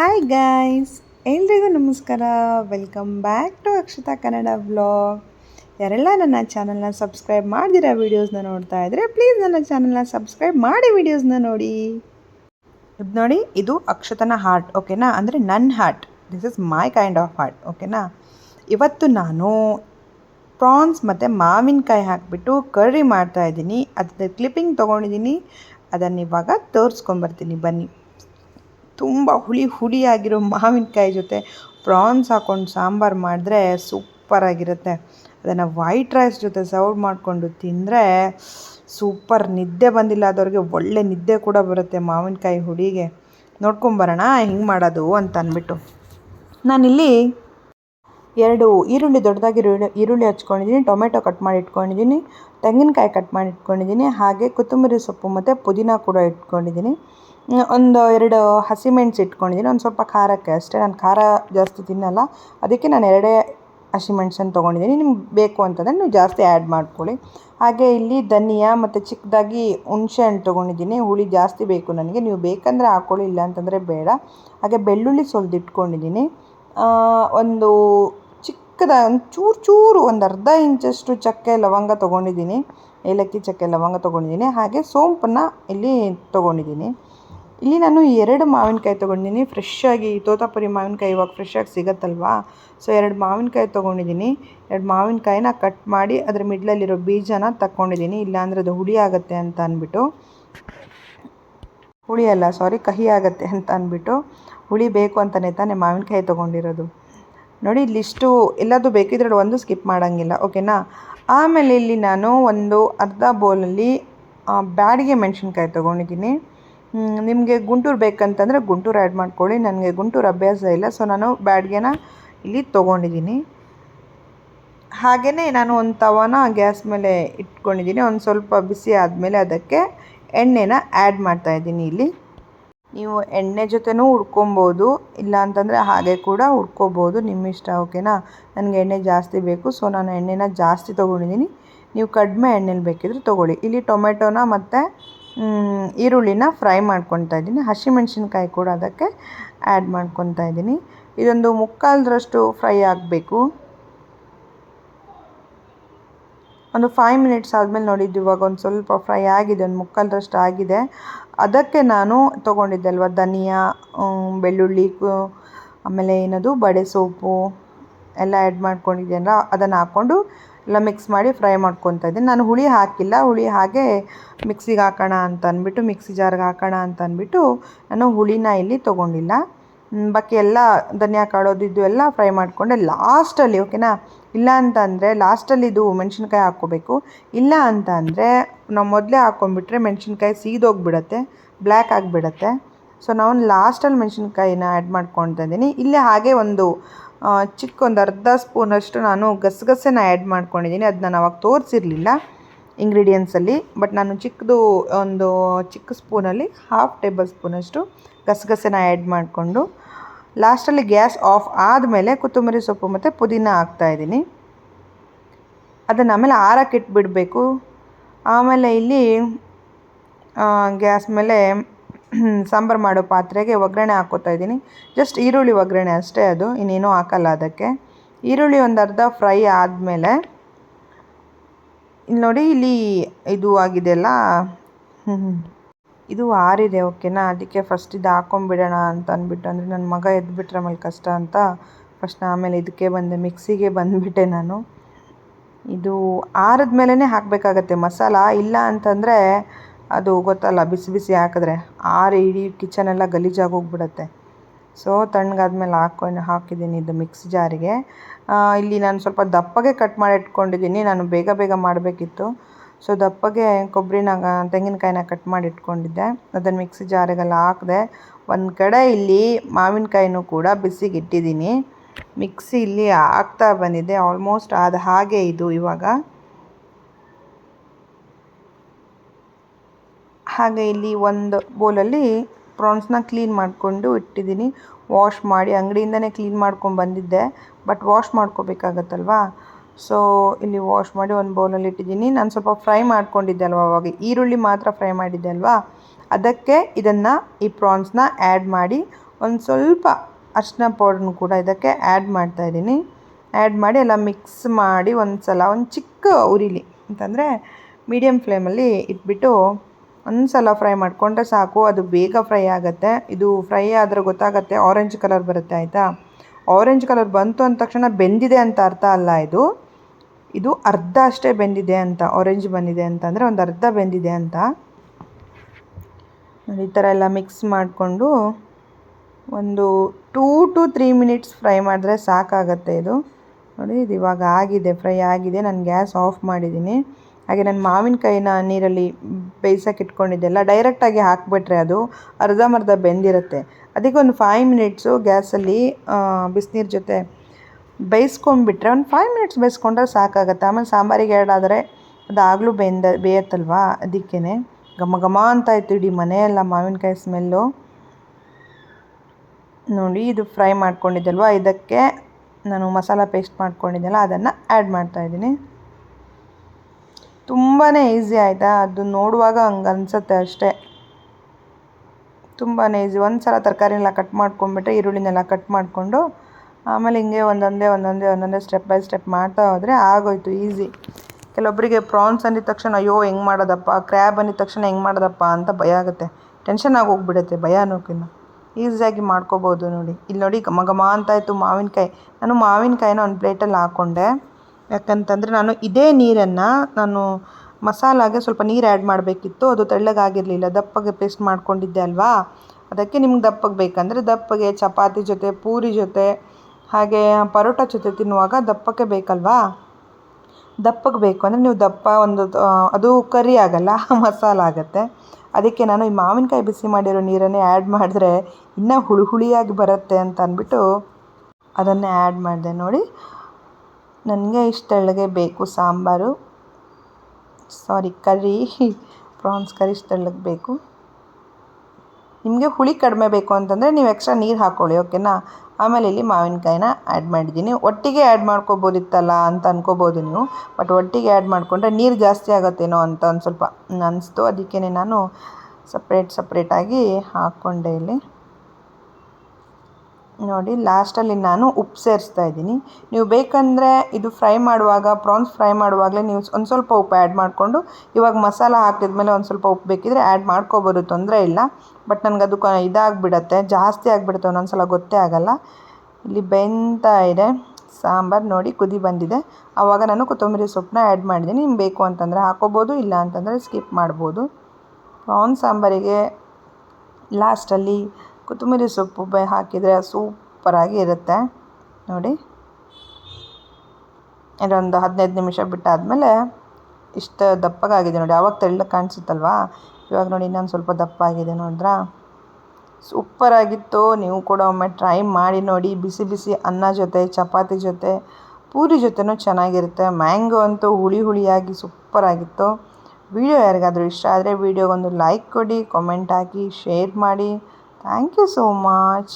Hi guys ಎಲ್ರಿಗೂ ನಮಸ್ಕಾರ. Welcome back to Akshata Kannada vlog ಯಾರೆಲ್ಲ ನನ್ನ ಚಾನಲ್ನ ಸಬ್ಸ್ಕ್ರೈಬ್ ಮಾಡ್ದಿರೋ ವೀಡಿಯೋಸ್ನ ನೋಡ್ತಾ ಇದ್ದರೆ ಪ್ಲೀಸ್ ನನ್ನ ಚಾನಲ್ನ ಸಬ್ಸ್ಕ್ರೈಬ್ ಮಾಡಿ ವೀಡಿಯೋಸ್ನ ನೋಡಿ. ಇದು ನೋಡಿ, ಇದು ಅಕ್ಷತನ ಹಾರ್ಟ್ ಓಕೆನಾ ಅಂದರೆ ನನ್ನ heart this is my kind of heart ಓಕೆನಾ ಇವತ್ತು ನಾನು ಪ್ರಾನ್ಸ್ ಮತ್ತು ಮಾವಿನಕಾಯಿ ಹಾಕಿಬಿಟ್ಟು ಕರ್ರಿ ಮಾಡ್ತಾ ಇದ್ದೀನಿ. ಅದ್ರ ಕ್ಲಿಪ್ಪಿಂಗ್ ತೊಗೊಂಡಿದ್ದೀನಿ ಅದನ್ನು ಇವಾಗ ತೋರಿಸ್ಕೊಂಬರ್ತೀನಿ ಬನ್ನಿ. ತುಂಬ ಹುಳಿ ಹುಳಿಯಾಗಿರೋ ಮಾವಿನಕಾಯಿ ಜೊತೆ ಪ್ರಾನ್ಸ್ ಹಾಕ್ಕೊಂಡು ಸಾಂಬಾರು ಮಾಡಿದ್ರೆ ಸೂಪರಾಗಿರುತ್ತೆ ಅದನ್ನು ವೈಟ್ ರೈಸ್ ಜೊತೆ ಸರ್ವ್ ಮಾಡಿಕೊಂಡು ತಿಂದರೆ ಸೂಪರ್ ನಿದ್ದೆ ಬಂದಿಲ್ಲ. ಆದವ್ರಿಗೆ ಒಳ್ಳೆ ನಿದ್ದೆ ಕೂಡ ಬರುತ್ತೆ ಮಾವಿನಕಾಯಿ ಹುಳಿಗೆ. ನೋಡ್ಕೊಂಬರೋಣ ಹಿಂಗೆ ಮಾಡೋದು ಅಂತ ಅಂದ್ಬಿಟ್ಟು. ನಾನಿಲ್ಲಿ ಎರಡು ಈರುಳ್ಳಿ, ದೊಡ್ಡದಾಗಿ ಈರುಳ್ಳಿ ಹಚ್ಕೊಂಡಿದ್ದೀನಿ, ಟೊಮೆಟೊ ಕಟ್ ಮಾಡಿ ಇಟ್ಕೊಂಡಿದ್ದೀನಿ, ತೆಂಗಿನಕಾಯಿ ಕಟ್ ಮಾಡಿ ಇಟ್ಕೊಂಡಿದ್ದೀನಿ, ಹಾಗೆ ಕೊತ್ತಂಬರಿ ಸೊಪ್ಪು ಮತ್ತು ಪುದೀನ ಕೂಡ ಇಟ್ಕೊಂಡಿದ್ದೀನಿ. ಒಂದು ಎರಡು ಹಸಿಮೆಣ್ಸು ಇಟ್ಕೊಂಡಿದ್ದೀನಿ. ಒಂದು ಸ್ವಲ್ಪ ಖಾರಕ್ಕೆ ಅಷ್ಟೇ. ನಾನು ಖಾರ ಜಾಸ್ತಿ ತಿನ್ನಲ್ಲ. ಅದಕ್ಕೆ ನಾನು ಎರಡೇ ಹಸಿಮೆಣ್ಸನ್ನು ತೊಗೊಂಡಿದ್ದೀನಿ. ನಿಮ್ಗೆ ಬೇಕು ಅಂತಂದರೆ ನೀವು ಜಾಸ್ತಿ ಆ್ಯಡ್ ಮಾಡ್ಕೊಳ್ಳಿ. ಹಾಗೆ ಇಲ್ಲಿ ಧನಿಯಾ ಮತ್ತು ಚಿಕ್ಕದಾಗಿ ಹುಣಸೆ ಹಣ್ಣು ತೊಗೊಂಡಿದ್ದೀನಿ. ಹುಳಿ ಜಾಸ್ತಿ ಬೇಕು ನನಗೆ. ನೀವು ಬೇಕಂದರೆ ಹಾಕ್ಕೊಳ್ಳಿ ಇಲ್ಲ ಅಂತಂದರೆ ಬೇಡ. ಹಾಗೆ ಬೆಳ್ಳುಳ್ಳಿ ಇಟ್ಕೊಂಡಿದ್ದೀನಿ. ಒಂದು ಚಿಕ್ಕದ, ಒಂದು ಚೂರು ಚೂರು, ಒಂದು ಅರ್ಧ ಇಂಚಷ್ಟು ಚಕ್ಕೆ ಲವಂಗ ತೊಗೊಂಡಿದ್ದೀನಿ. ಏಲಕ್ಕಿ ಚಕ್ಕೆ ಲವಂಗ ತೊಗೊಂಡಿದ್ದೀನಿ. ಹಾಗೆ ಸೋಂಪನ್ನು ಇಲ್ಲಿ ತೊಗೊಂಡಿದ್ದೀನಿ. ಇಲ್ಲಿ ನಾನು ಎರಡು ಮಾವಿನಕಾಯಿ ತೊಗೊಂಡಿದ್ದೀನಿ. ಫ್ರೆಶ್ ಆಗಿ ತೋತಾಪುರಿ ಮಾವಿನಕಾಯಿ ಇವಾಗ ಫ್ರೆಶ್ ಆಗಿ ಸಿಗತ್ತಲ್ವಾ? ಸೊ ಎರಡು ಮಾವಿನಕಾಯಿ ತೊಗೊಂಡಿದ್ದೀನಿ. ಎರಡು ಮಾವಿನಕಾಯಿನ ಕಟ್ ಮಾಡಿ ಅದ್ರ ಮಿಡ್ಲಲ್ಲಿರೋ ಬೀಜನ ತಕ್ಕೊಂಡಿದ್ದೀನಿ. ಇಲ್ಲಾಂದರೆ ಅದು ಹುಳಿ ಆಗುತ್ತೆ ಅಂತ ಅಂದ್ಬಿಟ್ಟು ಹುಳಿ ಅಲ್ಲ ಸಾರಿ ಕಹಿ ಆಗುತ್ತೆ ಅಂತ ಅಂದ್ಬಿಟ್ಟು ಹುಳಿ ಬೇಕು ಅಂತಲೇ ತಾನೆ ಮಾವಿನಕಾಯಿ ತೊಗೊಂಡಿರೋದು. ನೋಡಿ, ಇಲ್ಲಿಷ್ಟು ಎಲ್ಲದು ಬೇಕಿದ್ರೆ ಒಂದು ಸ್ಕಿಪ್ ಮಾಡೋಂಗಿಲ್ಲ ಓಕೆನಾ ಆಮೇಲೆ ಇಲ್ಲಿ ನಾನು ಒಂದು ಅರ್ಧ ಬೌಲಲ್ಲಿ ಬ್ಯಾಡಿಗೆ ಮೆಣಸಿನ್ಕಾಯಿ ತೊಗೊಂಡಿದ್ದೀನಿ. ನಿಮಗೆ ಗುಂಟೂರು ಬೇಕಂತಂದರೆ ಗುಂಟೂರು ಆ್ಯಡ್ ಮಾಡ್ಕೊಳ್ಳಿ. ನನಗೆ ಗುಂಟೂರು ಅಭ್ಯಾಸ ಇಲ್ಲ ಸೊ ನಾನು ಬ್ಯಾಡ್ಗೆನ ಇಲ್ಲಿ ತೊಗೊಂಡಿದ್ದೀನಿ. ಹಾಗೆಯೇ ನಾನು ಒಂದು ತವಾನ ಗ್ಯಾಸ್ ಮೇಲೆ ಇಟ್ಕೊಂಡಿದ್ದೀನಿ. ಒಂದು ಸ್ವಲ್ಪ ಬಿಸಿ ಆದಮೇಲೆ ಅದಕ್ಕೆ ಎಣ್ಣೆನ ಆ್ಯಡ್ ಮಾಡ್ತಾಯಿದ್ದೀನಿ ಇಲ್ಲಿ. ನೀವು ಎಣ್ಣೆ ಜೊತೆನೂ ಹುರ್ಕೊಬೋದು, ಇಲ್ಲ ಅಂತಂದರೆ ಹಾಗೆ ಕೂಡ ಹುರ್ಕೋಬೋದು. ನಿಮ್ಮ ಇಷ್ಟ, ಓಕೆನಾ? ನನಗೆ ಎಣ್ಣೆ ಜಾಸ್ತಿ ಬೇಕು ಸೊ ನಾನು ಎಣ್ಣೆನ ಜಾಸ್ತಿ ತೊಗೊಂಡಿದ್ದೀನಿ. ನೀವು ಕಡಿಮೆ ಎಣ್ಣೆಲಿ ಬೇಕಿದ್ರೆ ತೊಗೊಳ್ಳಿ. ಇಲ್ಲಿ ಟೊಮೆಟೊನ ಮತ್ತು ಈರುಳ್ಳಿನ ಫ್ರೈ ಮಾಡ್ಕೊತಾ ಇದ್ದೀನಿ. ಹಸಿಮೆಣ್ಸಿನ್ಕಾಯಿ ಕೂಡ ಅದಕ್ಕೆ ಆ್ಯಡ್ ಮಾಡ್ಕೊತಾ ಇದ್ದೀನಿ. ಇದೊಂದು ಮುಕ್ಕಾಲರಷ್ಟು ಫ್ರೈ ಆಗಬೇಕು. ಒಂದು ಫೈವ್ ಮಿನಿಟ್ಸ್ ಆದಮೇಲೆ ನೋಡಿದ್ದು ಇವಾಗ ಒಂದು ಸ್ವಲ್ಪ ಫ್ರೈ ಆಗಿದೆ, ಒಂದು ಮುಕ್ಕಾಲರಷ್ಟು ಆಗಿದೆ. ಅದಕ್ಕೆ ನಾನು ತೊಗೊಂಡಿದ್ದೆ ಅಲ್ವಾ ಧನಿಯಾ ಬೆಳ್ಳುಳ್ಳಿ ಆಮೇಲೆ ಏನದು, ಬಡೆ ಸೋಪು ಎಲ್ಲ ಆ್ಯಡ್ ಮಾಡ್ಕೊಂಡಿದ್ದೆನಲ್ಲ, ಅದನ್ನು ಹಾಕ್ಕೊಂಡು ಎಲ್ಲ ಮಿಕ್ಸ್ ಮಾಡಿ ಫ್ರೈ ಮಾಡ್ಕೊತಾ ಇದ್ದೀನಿ. ನಾನು ಹುಳಿ ಹಾಕಿಲ್ಲ. ಹುಳಿ ಹಾಗೆ ಮಿಕ್ಸಿಗೆ ಹಾಕೋಣ ಅಂತ ಅಂದ್ಬಿಟ್ಟು ಮಿಕ್ಸಿ ಜಾರ್ಗೆ ಹಾಕೋಣ ಅಂತ ಅಂದ್ಬಿಟ್ಟು ನಾನು ಹುಳಿನ ಇಲ್ಲಿ ತೊಗೊಂಡಿಲ್ಲ. ಬಾಕಿ ಎಲ್ಲ ಧನಿಯಾ ಕಾಳೋದು ಇದು ಎಲ್ಲ ಫ್ರೈ ಮಾಡಿಕೊಂಡೆ. ಲಾಸ್ಟಲ್ಲಿ ಓಕೆನಾ ಇಲ್ಲ ಅಂತಂದರೆ ಲಾಸ್ಟಲ್ಲಿ ಇದು ಮೆಣಸಿನ್ಕಾಯಿ ಹಾಕ್ಕೋಬೇಕು. ಇಲ್ಲ ಅಂತ ಅಂದರೆ, ನಾವು ಮೊದಲೇ ಹಾಕ್ಕೊಂಡ್ಬಿಟ್ರೆ ಮೆಣಸಿನ್ಕಾಯಿ ಸೀದೋಗ್ಬಿಡತ್ತೆ ಬ್ಲ್ಯಾಕ್ ಆಗಿಬಿಡತ್ತೆ. ಸೊ ನಾವು ಲಾಸ್ಟಲ್ಲಿ ಮೆಣಸಿನ್ಕಾಯಿನ ಆ್ಯಡ್ ಮಾಡ್ಕೊತಾ ಇದ್ದೀನಿ. ಇಲ್ಲೇ ಹಾಗೆ ಒಂದು ಆ, ಚಿಕ್ಕ ಒಂದು ಅರ್ಧ ಸ್ಪೂನಷ್ಟು ನಾನು ಗಸಗಸೆನ ಆ್ಯಡ್ ಮಾಡ್ಕೊಂಡಿದ್ದೀನಿ. ಅದನ್ನ ನಾನು ಅವಾಗ ತೋರಿಸಿರಲಿಲ್ಲ ಇಂಗ್ರೀಡಿಯೆಂಟ್ಸಲ್ಲಿ ಬಟ್ ನಾನು ಚಿಕ್ಕದು ಒಂದು ಚಿಕ್ಕ ಸ್ಪೂನಲ್ಲಿ ಹಾಫ್ ಟೇಬಲ್ ಸ್ಪೂನಷ್ಟು ಗಸಗಸೆನ ಆ್ಯಡ್ ಮಾಡಿಕೊಂಡು ಲಾಸ್ಟಲ್ಲಿ ಗ್ಯಾಸ್ ಆಫ್ ಆದಮೇಲೆ ಕೊತ್ತಂಬರಿ ಸೊಪ್ಪು ಮತ್ತು ಪುದೀನ ಹಾಕ್ತಾಯಿದ್ದೀನಿ ಅದನ್ನು ಆಮೇಲೆ ಆರಕ್ಕೆ ಇಟ್ಬಿಡಬೇಕು. ಆಮೇಲೆ ಇಲ್ಲಿ ಗ್ಯಾಸ್ ಮೇಲೆ ಸಾಂಬಾರು ಮಾಡೋ ಪಾತ್ರೆಗೆ ಒಗ್ಗರಣೆ ಹಾಕ್ಕೋತಾ ಇದ್ದೀನಿ. ಜಸ್ಟ್ ಈರುಳ್ಳಿ ಒಗ್ಗರಣೆ ಅಷ್ಟೇ ಅದು, ಇನ್ನೇನೂ ಹಾಕಲ್ಲ ಅದಕ್ಕೆ. ಈರುಳ್ಳಿ ಒಂದು ಅರ್ಧ ಫ್ರೈ ಆದಮೇಲೆ, ಇಲ್ಲಿ ನೋಡಿ ಇಲ್ಲಿ ಇದು ಆಗಿದೆಯಲ್ಲ ಇದು ಆರಿದೆ ಓಕೆನಾ ಅದಕ್ಕೆ ಫಸ್ಟ್ ಇದು ಹಾಕೊಂಬಿಡೋಣ ಅಂತ ಅಂದ್ಬಿಟ್ಟು, ಅಂದರೆ ನನ್ನ ಮಗ ಎದ್ಬಿಟ್ರೆ ಆಮೇಲೆ ಕಷ್ಟ ಅಂತ ಫಸ್ಟ್ ಆಮೇಲೆ ಇದಕ್ಕೆ ಬಂದೆ, ಮಿಕ್ಸಿಗೆ ಬಂದುಬಿಟ್ಟೆ ನಾನು. ಇದು ಆರಿದ ಮೇಲೇ ಹಾಕಬೇಕಾಗತ್ತೆ, ಮಸಾಲ ಇಲ್ಲ ಅಂತಂದರೆ ಅದು ಗೊತ್ತಲ್ಲ, ಬಿಸಿ ಬಿಸಿ ಹಾಕಿದ್ರೆ. ಆರಿ ಇಡೀ ಕಿಚನೆಲ್ಲ ಗಲೀಜಾಗಿ ಹೋಗ್ಬಿಡತ್ತೆ ಸೊ ತಣ್ಣಗಾದ್ಮೇಲೆ ಹಾಕೊಂಡು ಹಾಕಿದ್ದೀನಿ ಇದು ಮಿಕ್ಸ್ ಜಾರಿಗೆ. ಇಲ್ಲಿ ನಾನು ಸ್ವಲ್ಪ ದಪ್ಪಗೆ ಕಟ್ ಮಾಡಿ ಇಟ್ಕೊಂಡಿದ್ದೀನಿ. ನಾನು ಬೇಗ ಬೇಗ ಮಾಡಬೇಕಿತ್ತು. ಸೊ ದಪ್ಪಗೆ ಕೊಬ್ಬರಿನ ತೆಂಗಿನಕಾಯಿನ ಕಟ್ ಮಾಡಿ ಇಟ್ಕೊಂಡಿದ್ದೆ. ಅದನ್ನು ಮಿಕ್ಸಿ ಜಾರಿಗೆಲ್ಲ ಹಾಕಿದೆ, ಒಂದು ಕಡೆ ಇಲ್ಲಿ ಮಾವಿನಕಾಯಿನೂ ಕೂಡ ಬಿಸಿಗೆ ಇಟ್ಟಿದ್ದೀನಿ. ಮಿಕ್ಸಿ ಇಲ್ಲಿ ಹಾಕ್ತಾ ಬಂದಿದೆ ಆಲ್ಮೋಸ್ಟ್ ಅದು ಹಾಗೆ ಇದು ಇವಾಗ. ಹಾಗೆ ಇಲ್ಲಿ ಒಂದು ಬೌಲಲ್ಲಿ ನ ಕ್ಲೀನ್ ಮಾಡ್ಕೊಂಡು ಇಟ್ಟಿದ್ದೀನಿ. ವಾಶ್ ಮಾಡಿ ಅಂಗಡಿಯಿಂದನೇ ಕ್ಲೀನ್ ಮಾಡ್ಕೊಂಡು ಬಂದಿದ್ದೆ. ಬಟ್ ವಾಶ್ ಮಾಡ್ಕೋಬೇಕಾಗತ್ತಲ್ವಾ? ಸೊ ಇಲ್ಲಿ ವಾಶ್ ಮಾಡಿ ಒಂದು ಬೌಲಲ್ಲಿ ಇಟ್ಟಿದ್ದೀನಿ. ನಾನು ಸ್ವಲ್ಪ ಫ್ರೈ ಮಾಡ್ಕೊಂಡಿದ್ದೆ ಅಲ್ವಾ ಅವಾಗ? ಈರುಳ್ಳಿ ಮಾತ್ರ ಫ್ರೈ ಮಾಡಿದ್ದೆ ಅಲ್ವಾ? ಅದಕ್ಕೆ ಇದನ್ನು ಈ ಪ್ರಾನ್ಸ್ನ ಆ್ಯಡ್ ಮಾಡಿ ಒಂದು ಸ್ವಲ್ಪ ಅರಿಶಿನ ಪೌಡ್ರನ್ನು ಕೂಡ ಇದಕ್ಕೆ ಆ್ಯಡ್ ಮಾಡ್ತಾಯಿದ್ದೀನಿ ಆ್ಯಡ್ ಮಾಡಿ ಎಲ್ಲ ಮಿಕ್ಸ್ ಮಾಡಿ ಒಂದು ಸಲ ಒಂದು ಚಿಕ್ಕ ಉರಿಲಿ, ಅಂತಂದರೆ ಮೀಡಿಯಮ್ ಫ್ಲೇಮಲ್ಲಿ ಇಟ್ಬಿಟ್ಟು ಒಂದು ಸಲ ಫ್ರೈ ಮಾಡಿಕೊಂಡ್ರೆ ಸಾಕು. ಅದು ಬೇಗ ಫ್ರೈ ಆಗುತ್ತೆ. ಇದು ಫ್ರೈ ಆದರೆ ಗೊತ್ತಾಗುತ್ತೆ. ಆರೆಂಜ್ ಕಲರ್ ಬರುತ್ತೆ, ಆಯಿತಾ? ಆರೆಂಜ್ ಕಲರ್ ಬಂತು ಅಂದ ತಕ್ಷಣ ಬೆಂದಿದೆ ಅಂತ ಅರ್ಥ ಅಲ್ಲ ಇದು. ಇದು ಅರ್ಧ ಅಷ್ಟೇ ಬೆಂದಿದೆ ಅಂತ ಆರೆಂಜ್ ಬಂದಿದೆ ಅಂತಂದರೆ ಒಂದು ಅರ್ಧ ಬೆಂದಿದೆ ಅಂತ. ಈ ಥರ ಎಲ್ಲ ಮಿಕ್ಸ್ ಮಾಡಿಕೊಂಡು ಒಂದು two to three minutes fry ಮಾಡಿದ್ರೆ ಸಾಕಾಗತ್ತೆ ಇದು. ನೋಡಿ, ಇದು ಇವಾಗ ಆಗಿದೆ, ಫ್ರೈ ಆಗಿದೆ. ನಾನು ಗ್ಯಾಸ್ ಆಫ್ ಮಾಡಿದ್ದೀನಿ. ಹಾಗೆ ನಾನು ಮಾವಿನಕಾಯಿನ ನೀರಲ್ಲಿ ಬೇಯಿಸೋಕೆ ಇಟ್ಕೊಂಡಿದ್ದೆಲ್ಲ ಡೈರೆಕ್ಟಾಗಿ ಹಾಕಿಬಿಟ್ರೆ ಅದು ಅರ್ಧಂಬರ್ಧ ಬೆಂದಿರುತ್ತೆ. ಅದಕ್ಕೆ ಒಂದು ಫೈವ್ ಮಿನಿಟ್ಸು ಗ್ಯಾಸಲ್ಲಿ ಬಿಸಿನೀರು ಜೊತೆ ಬೇಯಿಸ್ಕೊಂಡ್ಬಿಟ್ರೆ ಒಂದು ಫೈವ್ ಮಿನಿಟ್ಸ್ ಬೇಯಿಸ್ಕೊಂಡ್ರೆ ಸಾಕಾಗುತ್ತೆ. ಆಮೇಲೆ ಸಾಂಬಾರಿಗೆ ಆ್ಯಡ್ ಆದರೆ ಅದಾಗಲೂ ಬೆಂದ, ಬೇಯತ್ತಲ್ವಾ? ಅದಕ್ಕೇ ಘಮ ಘಮ ಅಂತ ಇತ್ತು ಇಡೀ ಮನೆಯೆಲ್ಲ ಮಾವಿನಕಾಯಿ ಸ್ಮೆಲ್ಲು ನೋಡಿ ಇದು ಫ್ರೈ ಮಾಡ್ಕೊಂಡಿದ್ದಲ್ವ? ಇದಕ್ಕೆ ನಾನು ಮಸಾಲ ಪೇಸ್ಟ್ ಮಾಡ್ಕೊಂಡಿದ್ದೆಲ್ಲ, ಅದನ್ನು ಆ್ಯಡ್ ಮಾಡ್ತಾಯಿದ್ದೀನಿ ತುಂಬಾ ಈಸಿ ಆಯಿತಾ? ಅದು ನೋಡುವಾಗ ಹಂಗೆ ಅನಿಸುತ್ತೆ ಅಷ್ಟೇ. ತುಂಬಾ ಈಸಿ ಒಂದು ಸಲ ತರಕಾರಿನೆಲ್ಲ ಕಟ್ ಮಾಡ್ಕೊಂಡ್ಬಿಟ್ರೆ ಈರುಳ್ಳಿನೆಲ್ಲ ಕಟ್ ಮಾಡಿಕೊಂಡು ಆಮೇಲೆ ಹಿಂಗೆ ಒಂದೊಂದೇ ಒಂದೊಂದೇ ಒಂದೊಂದೇ ಸ್ಟೆಪ್ ಬೈ ಸ್ಟೆಪ್ ಮಾಡ್ತಾ ಹೋದರೆ ಆಗೋಯ್ತು ಈಸಿ ಕೆಲವೊಬ್ಬರಿಗೆ ಪ್ರಾನ್ಸ್ ಅಂದಿದ ತಕ್ಷಣ, ಅಯ್ಯೋ, ಹೆಂಗೆ ಮಾಡೋದಪ್ಪ? ಕ್ರ್ಯಾಬ್ ಅಂದಿದ ತಕ್ಷಣ ಹೆಂಗೆ ಮಾಡೋದಪ್ಪ? ಅಂತ ಭಯ ಆಗುತ್ತೆ. ಟೆನ್ಷನ್ ಆಗಿ ಹೋಗ್ಬಿಡುತ್ತೆ ಭಯ ಅನ್ನೋಕ್ಕಿಂತ ಈಸಿಯಾಗಿ ಮಾಡ್ಕೋಬೋದು ನೋಡಿ. ಇಲ್ಲಿ ನೋಡಿ ಘಮ ಘಮ ಅಂತ ಇತ್ತು ಮಾವಿನಕಾಯಿ. ನಾನು ಮಾವಿನಕಾಯಿನ ಒಂದು ಪ್ಲೇಟಲ್ಲಿ ಹಾಕ್ಕೊಂಡೆ ಯಾಕಂತಂದರೆ ನಾನು ಇದೇ ನೀರನ್ನು ನಾನು ಮಸಾಲಾಗೆ ಸ್ವಲ್ಪ ನೀರು ಆ್ಯಡ್ ಮಾಡಬೇಕಿತ್ತು. ಅದು ತೆಳ್ಳಗಾಗಿರಲಿಲ್ಲ. ದಪ್ಪಗೆ ಪೇಸ್ಟ್ ಮಾಡ್ಕೊಂಡಿದ್ದೆ ಅಲ್ವಾ? ಅದಕ್ಕೆ ನಿಮ್ಗೆ ದಪ್ಪಗೆ ಬೇಕಂದರೆ ದಪ್ಪಗೆ, ಚಪಾತಿ ಜೊತೆ, ಪೂರಿ ಜೊತೆ, ಹಾಗೆ ಪರೋಟ ಜೊತೆ ತಿನ್ನುವಾಗ ದಪ್ಪಕ್ಕೆ ಬೇಕಲ್ವಾ? ದಪ್ಪಗೆ ಬೇಕು ಅಂದರೆ ನೀವು ದಪ್ಪ ಒಂದು ಅದು ಕರಿ ಆಗಲ್ಲ, ಮಸಾಲ ಆಗುತ್ತೆ. ಅದಕ್ಕೆ ನಾನು ಈ ಮಾವಿನಕಾಯಿ ಬಿಸಿ ಮಾಡಿರೋ ನೀರನ್ನೇ ಆ್ಯಡ್ ಮಾಡಿದ್ರೆ ಇನ್ನೂ ಹುಳಿ ಹುಳಿಯಾಗಿ ಬರುತ್ತೆ ಅಂತ ಅಂದ್ಬಿಟ್ಟು ಅದನ್ನೇ ಆ್ಯಡ್ ಮಾಡಿದೆ. ನೋಡಿ ನನಗೆ ಇಷ್ಟೆಳ್ಳಗೆ ಬೇಕು, ಸಾಂಬಾರು. ಸಾರಿ ಕರಿ. ಪ್ರಾನ್ಸ್ ಕರಿ ಇಷ್ಟೆಳ್ಳಗೆ ಬೇಕು. ನಿಮಗೆ ಹುಳಿ ಕಡಿಮೆ ಬೇಕು ಅಂತಂದರೆ ನೀವು ಎಕ್ಸ್ಟ್ರಾ ನೀರು ಹಾಕ್ಕೊಳ್ಳಿ ಓಕೆನಾ ಆಮೇಲೆ ಇಲ್ಲಿ ಮಾವಿನಕಾಯಿನ ಆ್ಯಡ್ ಮಾಡಿದ್ದೀನಿ. ಒಟ್ಟಿಗೆ ಆ್ಯಡ್ ಮಾಡ್ಕೋಬೋದಿತ್ತಲ್ಲ ಅಂತ ಅನ್ಕೋಬೋದು ನೀವು ಬಟ್ ಒಟ್ಟಿಗೆ ಆ್ಯಡ್ ಮಾಡಿಕೊಂಡ್ರೆ ನೀರು ಜಾಸ್ತಿ ಆಗುತ್ತೇನೋ ಅಂತ ಒಂದು ಸ್ವಲ್ಪ ಅನಿಸ್ತು. ಅದಕ್ಕೇ ನಾನು ಸಪ್ರೇಟ್ ಸಪ್ರೇಟಾಗಿ ಹಾಕ್ಕೊಂಡೆ ಇಲ್ಲಿ. ನೋಡಿ ಲಾಸ್ಟಲ್ಲಿ ನಾನು ಉಪ್ಪು ಸೇರಿಸ್ತಾ ಇದ್ದೀನಿ. ನೀವು ಬೇಕಂದರೆ ಇದು ಫ್ರೈ ಮಾಡುವಾಗ ಪ್ರಾನ್ಸ್ ಫ್ರೈ ಮಾಡುವಾಗಲೇ ನೀವು ಒಂದು ಸ್ವಲ್ಪ ಉಪ್ಪು ಆ್ಯಡ್ ಮಾಡಿಕೊಂಡು, ಇವಾಗ ಮಸಾಲ ಹಾಕಿದ್ಮೇಲೆ ಒಂದು ಸ್ವಲ್ಪ ಉಪ್ಪು ಬೇಕಿದ್ರೆ ಆ್ಯಡ್ ಮಾಡ್ಕೋಬೋದು, ತೊಂದರೆ ಇಲ್ಲ. ಬಟ್ ನನಗೆ ಅದು ಕ ಇದಾಗಿಬಿಡತ್ತೆ, ಜಾಸ್ತಿ ಆಗಿಬಿಡುತ್ತೆ ಒಂದೊಂದು ಸಲ ಗೊತ್ತೇ ಆಗಲ್ಲ. ಇಲ್ಲಿ ಬೆಂತಾ ಇದೆ, ಸಾಂಬಾರು ನೋಡಿ ಕುದಿ ಬಂದಿದೆ. ಆವಾಗ ನಾನು ಕೊತ್ತಂಬರಿ ಸೊಪ್ಪನ್ನ ಆ್ಯಡ್ ಮಾಡಿದ್ದೀನಿ ನಿಮ್ಗೆ ಬೇಕು ಅಂತಂದರೆ ಹಾಕೋಬೋದು, ಇಲ್ಲ ಅಂತಂದರೆ ಸ್ಕಿಪ್ ಮಾಡ್ಬೋದು. ಪ್ರಾನ್ ಸಾಂಬಾರಿಗೆ ಲಾಸ್ಟಲ್ಲಿ ಕೊತ್ತಂಬರಿ ಸೊಪ್ಪು ಬ ಹಾಕಿದರೆ ಸೂಪರಾಗಿ ಇರುತ್ತೆ. ನೋಡಿ. ಇದೊಂದು ಹದಿನೈದು ನಿಮಿಷ ಬಿಟ್ಟಾದಮೇಲೆ ಇಷ್ಟು ದಪ್ಪಗಾಗಿದೆ ನೋಡಿ. ಆವಾಗ ತೆಳ್ಳಗೆ ಕಾಣಿಸುತ್ತಲ್ವಾ? ಇವಾಗ ನೋಡಿ ಇನ್ನೊಂದು ಸ್ವಲ್ಪ ದಪ್ಪ ಆಗಿದೆ ನೋಡಿದ್ರಾ ಸೂಪರಾಗಿತ್ತು ನೀವು ಕೂಡ ಒಮ್ಮೆ ಟ್ರೈ ಮಾಡಿ ನೋಡಿ. ಬಿಸಿ ಬಿಸಿ ಅನ್ನ ಜೊತೆ, ಚಪಾತಿ ಜೊತೆ, ಪೂರಿ ಜೊತೆನೂ ಚೆನ್ನಾಗಿರುತ್ತೆ. ಮ್ಯಾಂಗೋ ಅಂತೂ ಹುಳಿ ಹುಳಿಯಾಗಿ ಸೂಪರಾಗಿತ್ತು ವಿಡಿಯೋ ಯಾರಿಗಾದರೂ ಇಷ್ಟ ಆದರೆ ವಿಡಿಯೋಗೊಂದು ಲೈಕ್ ಕೊಡಿ ಕಾಮೆಂಟ್ ಹಾಕಿ ಶೇರ್ ಮಾಡಿ. Thank you so much